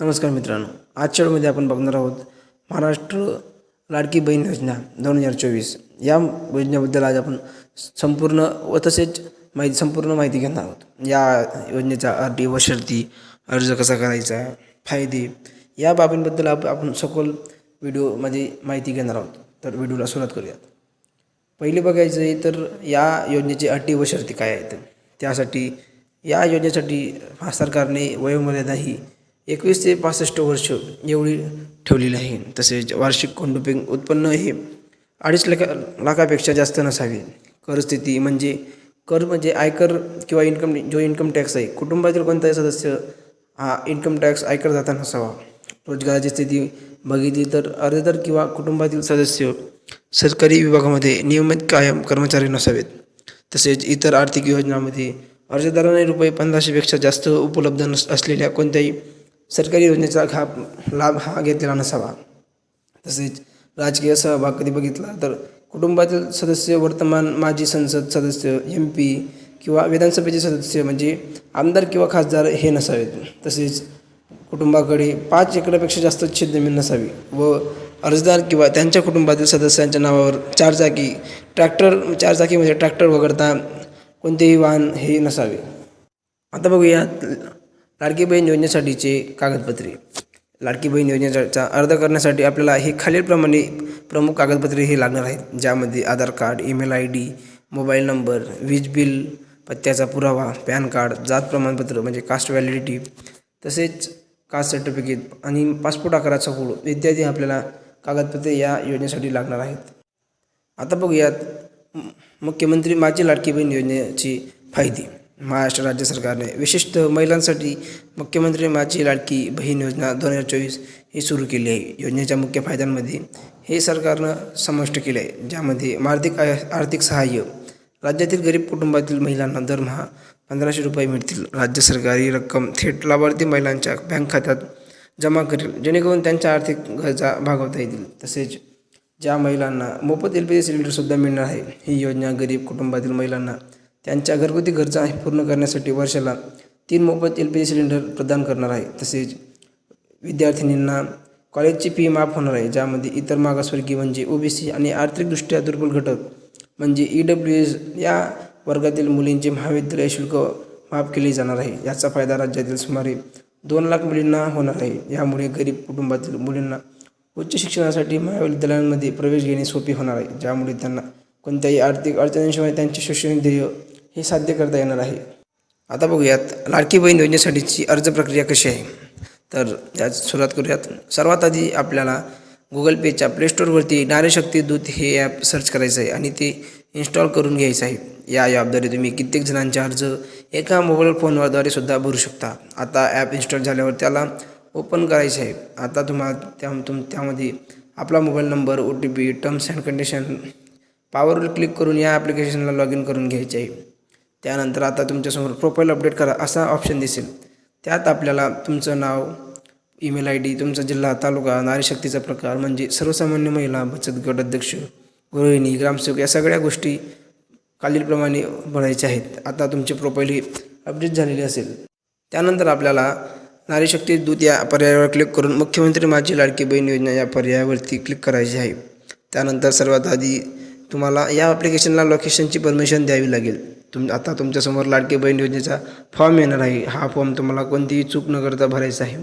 नमस्कार मित्रांनो आजच्या वेळेमध्ये आपण बघणार आहोत महाराष्ट्र लाडकी बहीण योजना दोन हजार चोवीस. या योजनेबद्दल आज आपण संपूर्ण व तसेच माहिती संपूर्ण माहिती घेणार आहोत. या योजनेचा अटी व शर्ती अर्ज कसा करायचा फायदे या बाबींबद्दल आप आपण सखोल व्हिडिओमध्ये माहिती घेणार आहोत. तर व्हिडिओला सुरुवात करूयात. पहिले बघायचं आहे तर या योजनेची अटी व शर्ती काय आहेत? त्यासाठी या योजनेसाठी सरकारने वयोमर्यादा ही एकवीस ते पासष्ट वर्ष एवढी ठेवलेली आहे. तसेच वार्षिक कोंडुपिंग उत्पन्न हे अडीच लाखा लाखापेक्षा जास्त नसावे. करस्थिती म्हणजे कर म्हणजे आयकर किंवा इन्कम जो इन्कम टॅक्स आहे कुटुंबातील कोणताही सदस्य हा इन्कम टॅक्स आयकर जाता नसावा. रोजगाराची स्थिती बघितली तर अर्जदार किंवा कुटुंबातील सदस्य सरकारी विभागामध्ये नियमित कायम कर्मचारी नसावेत. तसेच इतर आर्थिक योजनांमध्ये अर्जदाराने रुपये पंधराशेपेक्षा जास्त उपलब्ध नस असलेल्या कोणत्याही सरकारी योजनेचा हा लाभ हा घेतलेला नसावा. तसेच राजकीय सहभाग कधी बघितला तर कुटुंबातील सदस्य वर्तमान माजी संसद सदस्य एम पी किंवा विधानसभेचे सदस्य म्हणजे आमदार किंवा खासदार हे नसावेत. तसेच कुटुंबाकडे पाच एकरापेक्षा जास्त शेतजमीन नसावी व अर्जदार किंवा त्यांच्या कुटुंबातील सदस्यांच्या नावावर चारचाकी ट्रॅक्टर चारचाकी म्हणजे ट्रॅक्टर वगळता कोणतेही वाहन हे नसावे. आता बघूया लाडकी बहीण योजनेसाठीचे कागदपत्रे. लाडकी बहीण योजनेचा अर्ज करण्यासाठी आपल्याला हे खालीलप्रमाणे प्रमुख कागदपत्रे हे लागणार आहेत ज्यामध्ये Aadhaar card email I D mobile number वीज बिल पत्त्याचा पुरावा पॅन कार्ड जात प्रमाणपत्र म्हणजे कास्ट व्हॅलिडिटी तसेच कास्ट सर्टिफिकेट आणि पासपोर्ट आकाराचा फोटो इत्यादी आपल्याला कागदपत्रे या योजनेसाठी लागणार आहेत. आता बघूयात मुख्यमंत्री माझी लाडकी बहीण योजनेची फायदे. महाराष्ट्र राज्य सरकारने विशेषतः महिलांसाठी मुख्यमंत्री माझी लाडकी बहीण योजना दोन हजार चोवीस ही सुरू केली आहे. योजनेच्या मुख्य फायद्यांमध्ये हे सरकारनं समाविष्ट केले आहे ज्यामध्ये आर्थिक आर्थिक सहाय्य राज्यातील गरीब कुटुंबातील महिलांना दरमहा पंधराशे रुपये मिळतील. राज्य सरकारी रक्कम थेट लाभार्थी महिलांच्या बँक खात्यात जमा करेल जेणेकरून त्यांच्या आर्थिक गरजा भागवता येतील. तसेच ज्या महिलांना मोफत एल पी जी सिलेंडरसुद्धा मिळणार आहे ही योजना गरीब कुटुंबातील महिलांना त्यांच्या घरगुती गरजा पूर्ण करण्यासाठी वर्षाला तीन मोफत एल पी जी सिलेंडर प्रदान करणार आहे. तसेच विद्यार्थिनींना कॉलेजची फी माफ होणार आहे ज्यामध्ये इतर मागासवर्गीय म्हणजे ओबीसी आणि आर्थिकदृष्ट्या दुर्बल घटक म्हणजे ई डब्ल्यू एस या वर्गातील मुलींचे महाविद्यालय शुल्क माफ केले जाणार आहे. याचा फायदा राज्यातील सुमारे दोन लाख मुलींना होणार आहे. यामुळे गरीब कुटुंबातील मुलींना उच्च शिक्षणासाठी महाविद्यालयांमध्ये प्रवेश घेणे सोपे होणार आहे ज्यामुळे त्यांना कोणत्याही आर्थिक अडचणींशिवाय त्यांचे शैक्षणिक ध्येय हे साध्य करता येणार आहे. आता बघूयात लाडकी बहीण योजनेसाठीची अर्ज प्रक्रिया कशी आहे? तर त्यात सुरुवात करूयात. सर्वात आधी आपल्याला गुगल पेच्या प्लेस्टोरवरती नारीशक्ती दूत हे ॲप सर्च करायचं आहे आणि ते इन्स्टॉल करून घ्यायचं आहे. या ॲपद्वारे तुम्ही कित्येक जणांचे अर्ज एका मोबाईल फोनवरद्वारे सुद्धा भरू शकता. आता ॲप इन्स्टॉल झाल्यावर त्याला ओपन करायचं आहे आता तुम्हाला त्या तुम त्यामध्ये आपला mobile number O T P terms and condition पावरवर click करून या ॲप्लिकेशनला लॉग इन करून घ्यायचे आहे. त्यानंतर आता तुमच्यासमोर प्रोफाईल अपडेट करा असा ऑप्शन दिसेल. त्यात आपल्याला तुमचं नाव ईमेल आय डी तुमचा जिल्हा तालुका नारीशक्तीचा प्रकार म्हणजे सर्वसामान्य महिला बचत गट अध्यक्ष गृहिणी ग्रामसेवक या सगळ्या गोष्टी खालीलप्रमाणे भरायच्या आहेत. आता तुमची प्रोफाईल ही अपडेट झालेली असेल. त्यानंतर आपल्याला नारीशक्ती दूत या पर्यायावर क्लिक करून मुख्यमंत्री माझी लाडकी बहीण योजना या पर्यायावरती क्लिक करायची आहे. त्यानंतर सर्वात आधी तुम्हाला या ॲप्लिकेशनला लोकेशनची परमिशन द्यावी लागेल. तुम आता तुमच्यासमोर लाडकी बहीण योजनेचा फॉर्म येणार आहे. हा फॉर्म तुम्हाला कोणतीही चूक न करता भरायचा आहे.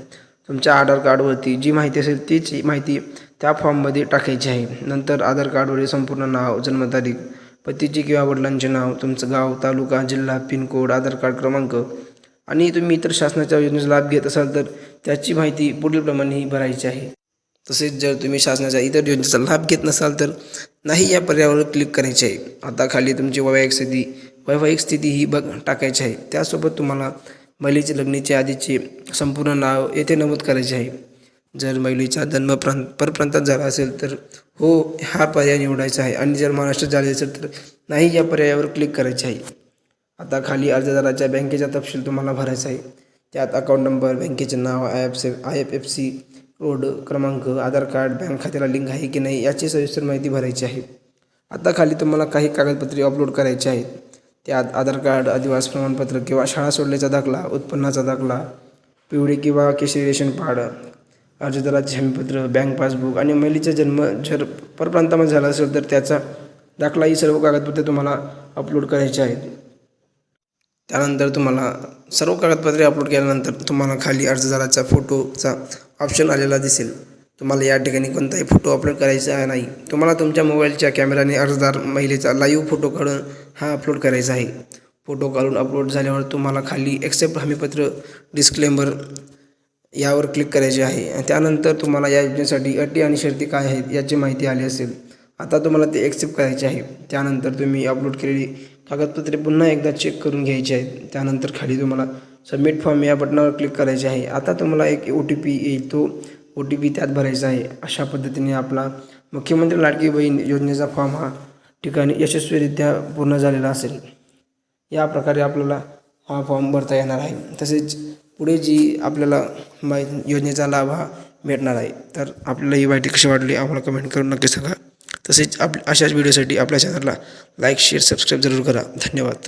तुमच्या आधार कार्डवरती जी माहिती असेल तीच माहिती त्या फॉर्ममध्ये टाकायची आहे. नंतर आधार कार्डवरील संपूर्ण नाव जन्मतारीख पतीची किंवा वडिलांचे नाव तुमचं गाव तालुका जिल्हा पिनकोड आधार कार्ड क्रमांक आणि तुम्ही इतर शासनाच्या योजनेचा लाभ घेत असाल तर त्याची माहिती पुढीलप्रमाणे ही भरायची आहे. तसेच जर तुम्ही शासनाच्या इतर योजनेचा लाभ घेत नसाल तर नाही या पर्यायावर क्लिक करायचे आहे. आता खाली तुमची वैवाहिक स्थिती वैवाहिक स्थिती ही बघ टाकायची आहे. त्यासोबत तुम्हाला महिलेचे लग्नाच्या आधीचे संपूर्ण नाव येथे नमूद करायचे आहे. जर महिलेचा जन्म प्रांत परप्रांतात झाला असेल तर हो हा पर्याय निवडायचा आहे. आणि जर महाराष्ट्रात झाले असेल तर नाही या पर्यायावर क्लिक करायचे आहे. आता खाली अर्जदाराच्या बँकेचा तपशील तुम्हाला भरायचा आहे. त्यात अकाउंट नंबर बँकेचे नाव I F C I F F C road क्रमांक आधार कार्ड बँक खात्याला लिंक आहे की नाही याची सविस्तर माहिती भरायची आहे. आता खाली तुम्हाला काही कागदपत्रे अपलोड करायची आहेत. त्यात आधार कार्ड आदिवास प्रमाणपत्र किंवा शाळा सोडल्याचा दाखला उत्पन्नाचा दाखला पिवळे किंवा केशरी रेशन कार्ड अर्जदाराचे हमीपत्र बँक पासबुक आणि महिलेचा जन्म जर परप्रांतामध्ये झाला असेल तर त्याचा दाखला ही सर्व कागदपत्रे तुम्हाला अपलोड करायचे आहेत. त्यानंतर तुम्हाला सर्व कागदपत्रे अपलोड केल्यानंतर तुम्हाला खाली अर्जदाराचा फोटोचा ऑप्शन आलेला दिसेल. तुम्हाला या ठिकाणी कोणताही फोटो अपलोड करायचा नाही. तुम्हाला तुमच्या मोबाईलच्या कॅमेराने अर्जदार महिलेचा लाईव्ह फोटो काढून हा अपलोड करायचा आहे. फोटो काढून अपलोड झाल्यावर तुम्हाला खाली एक्सेप्ट हमीपत्र डिस्क्लेमर यावर क्लिक करायचे आहे. आणि त्यानंतर तुम्हाला या योजनेसाठी अटी आणि शर्ती काय आहेत याची माहिती आली असेल. आता तुम्हाला ते एक्सेप्ट करायचे आहे. त्यानंतर तुम्ही अपलोड केलेली कागदपत्रे पुन्हा एकदा चेक करून घ्यायची आहेत. त्यानंतर खाली तुम्हाला सबमिट फॉर्म या बटनावर क्लिक करायचे आहे. आता तुम्हाला एक ओ टी पी येईल. तो ओ टी पी त्यात भरायचा आहे. अशा पद्धतीने आपला मुख्यमंत्री लाडकी बहीण योजनेचा फॉर्म हा ठिकाणी यशस्वीरित्या पूर्ण झालेला असेल. या प्रकारे आपल्याला हा फॉर्म भरता येणार आहे. तसेच पुढे जी आपल्याला माहिती योजनेचा लाभ हा भेटणार आहे तर आपल्याला ही माहिती कशी वाटली आम्हाला कमेंट करून नक्की सांगा. तसेच आप अशाच व्हिडिओसाठी आपल्या चॅनलला लाईक शेअर सबस्क्राईब जरूर करा. धन्यवाद.